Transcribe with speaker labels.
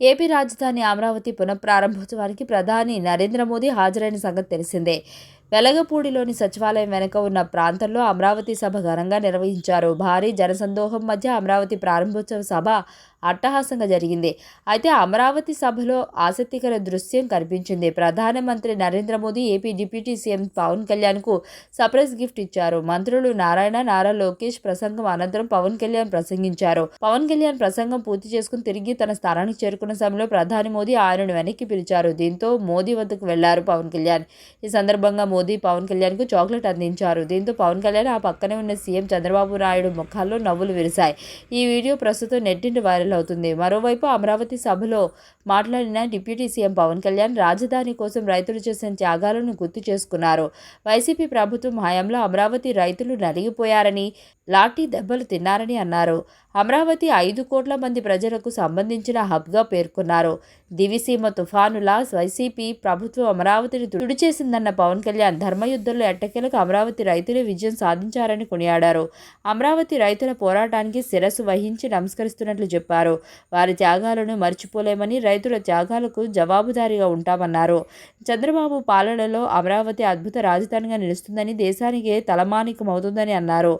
Speaker 1: AP రాజధాని అమరావతి పునఃప్రారంభోత్సవానికి ప్రధాని నరేంద్ర మోదీ హాజరైన సంగతి తెలిసిందే. వెలగపూడిలోని సచివాలయం వెనుక ఉన్న ప్రాంతంలో అమరావతి సభ ఘనంగా నిర్వహించారు. భారీ జనసందోహం మధ్య అమరావతి ప్రారంభోత్సవ సభ అట్టహాసంగా జరిగింది. అయితే అమరావతి సభలో ఆసక్తికర దృశ్యం కనిపించింది. ప్రధానమంత్రి Narendra Modi AP deputy CM Pawan కళ్యాణ్కు సర్ప్రైజ్ గిఫ్ట్ ఇచ్చారు. మంత్రులు నారాయణ నారా లోకేష్ ప్రసంగం అనంతరం పవన్ కళ్యాణ్ ప్రసంగించారు. పవన్ కళ్యాణ్ ప్రసంగం పూర్తి చేసుకుని తిరిగి తన స్థానానికి చేరుకున్న సమయంలో ప్రధాని మోదీ ఆయనను వెనక్కి పిలిచారు. దీంతో మోదీ వద్దకు వెళ్ళారు పవన్ కళ్యాణ్. ఈ సందర్భంగా మోదీ పవన్ కళ్యాణ్కు చాక్లెట్ అందించారు. దీంతో పవన్ కళ్యాణ్ ఆ పక్కనే ఉన్న సీఎం చంద్రబాబు నాయుడు ముఖాల్లో నవ్వులు విరిశాయి. ఈ వీడియో ప్రస్తుతం నెట్టింటి వైరల్ అవుతుంది. మరోవైపు అమరావతి సభలో మాట్లాడిన డిప్యూటీ సీఎం పవన్ కళ్యాణ్ రాజధాని కోసం రైతులు చేసిన త్యాగాలను గుర్తు చేసుకున్నారు. వైసీపీ ప్రభుత్వం హయాంలో అమరావతి రైతులు నలిగిపోయారని లాఠీ దెబ్బలు తిన్నారని అన్నారు. అమరావతి ఐదు కోట్ల మంది ప్రజలకు సంబంధించిన హబ్గా పేర్కొన్నారు. దివిసీమ తుఫానులా వైసీపీ ప్రభుత్వం అమరావతిని తుడిచేసిందన్న పవన్ కళ్యాణ్ ధర్మయుద్ధంలో ఎట్టకేలకు అమరావతి రైతులే విజయం సాధించారని కొనియాడారు. అమరావతి రైతుల పోరాటానికి శిరస్సు వహించి నమస్కరిస్తున్నట్లు చెప్పారు. వారి త్యాగాలను మర్చిపోలేమని రైతుల త్యాగాలకు జవాబుదారీగా ఉంటామన్నారు. చంద్రబాబు పాలనలో అమరావతి అద్భుత రాజధానిగా నిలుస్తుందని దేశానికే తలమానికమవుతుందని అన్నారు.